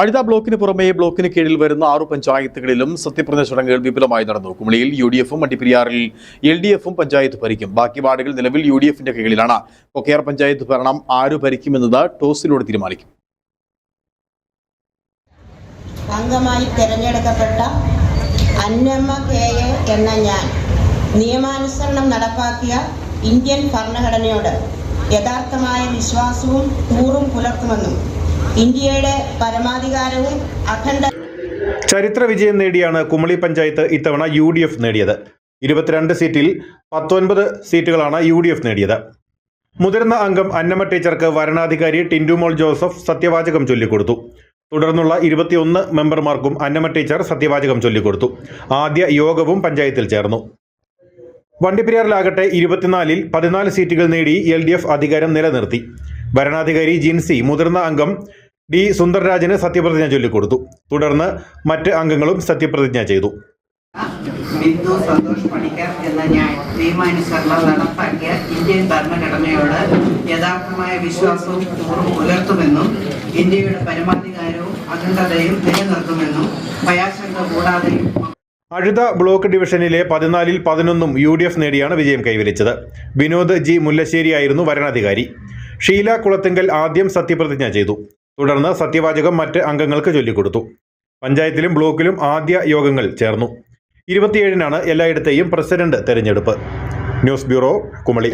അഴുത ബ്ലോക്കിന് പുറമെ ബ്ലോക്കിന് കീഴിൽ വരുന്ന ആറു പഞ്ചായത്തുകളിലും സത്യപ്രതിജ്ഞ ചടങ്ങുകൾ വിപുലമായി നടന്നു. കുമളിയിൽ യു ഡി എഫും മട്ടിപ്പെരിയാറിൽ എൽ ഡി എഫും പഞ്ചായത്ത് ഭരിക്കും. ബാക്കി വാർഡുകൾ നിലവിൽ യു ഡി എഫിന്റെ കീഴിലാണ്. കൊക്കയാർ പഞ്ചായത്ത് ഭരണം ആര് ഭരിക്കുമെന്നത് ടോസിലൂടെ തീരുമാനിക്കും. അംഗമായി തിരഞ്ഞെടുക്കപ്പെട്ട അന്നമ്മ കെ എ എന്ന ഞാൻ നിയമാനുസരണം നടപ്പാക്കിയ ഇന്ത്യൻ ഭരണഘടനയോട് യഥാർത്ഥമായ വിശ്വാസവും കൂറും പുലർത്തുമെന്നും ഇന്ത്യയുടെ പരമാധികാരവും അഖണ്ഡ ചരിത്ര വിജയം നേടിയാണ് കുമളി പഞ്ചായത്ത് ഇത്തവണ യു ഡി എഫ് നേടിയത്. ഇരുപത്തിരണ്ട് സീറ്റിൽ പത്തൊൻപത് സീറ്റുകളാണ് യു ഡി എഫ് നേടിയത്. മുതിർന്ന അംഗം അന്നമ്മ ടീച്ചർക്ക് വരണാധികാരി ടിൻഡുമോൾ ജോസഫ് സത്യവാചകം ചൊല്ലിക്കൊടുത്തു. തുടർന്നുള്ള ഇരുപത്തിയൊന്ന് മെമ്പർമാർക്കും അന്നമ്മ ടീച്ചർ സത്യവാചകം ചൊല്ലിക്കൊടുത്തു. ആദ്യ യോഗവും പഞ്ചായത്തിൽ ചേർന്നു. വണ്ടിപ്പെരിയാറിലാകട്ടെ ഇരുപത്തിനാലിൽ പതിനാല് സീറ്റുകൾ നേടി എൽ ഡി എഫ് അധികാരം നിലനിർത്തി. ഭരണാധികാരി ജിൻസി മുതിർന്ന അംഗം ഡി സുന്ദർരാജന് സത്യപ്രതിജ്ഞ ചൊല്ലിക്കൊടുത്തു. തുടർന്ന് മറ്റ് അംഗങ്ങളും സത്യപ്രതിജ്ഞ ചെയ്തു. ബിന്ദു സന്തോഷ് പണിക്കർ എന്ന ഞാൻ നിയമാനുസരണം നടപ്പാക്കിയ ഇന്ത്യൻ ഭരണഘടനയോട് യഥാർത്ഥമായ വിശ്വാസവും കൂറും പുലർത്തുമെന്നും ഇന്ത്യയുടെ പരമാധികാരവും അഖണ്ഡതയും നിലനിർത്തുമെന്നും ഭയാശങ്ക കൂടാതെയും അഴുത ബ്ലോക്ക് ഡിവിഷനിലെ പതിനാലിൽ പതിനൊന്നും യു ഡി എഫ് നേടിയാണ് വിജയം കൈവരിച്ചത്. വിനോദ് ജി മുല്ലശ്ശേരിയായിരുന്നു വരണാധികാരി ഷീല കുളത്തിങ്കൽ ആദ്യം സത്യപ്രതിജ്ഞ ചെയ്തു. തുടർന്ന് സത്യവാചകം മറ്റ് അംഗങ്ങൾക്ക് ചൊല്ലിക്കൊടുത്തു. പഞ്ചായത്തിലും ബ്ലോക്കിലും ആദ്യ യോഗങ്ങൾ ചേർന്നു. ഇരുപത്തിയേഴിനാണ് എല്ലായിടത്തെയും പ്രസിഡന്റ് തെരഞ്ഞെടുപ്പ്. News bureau Kumily.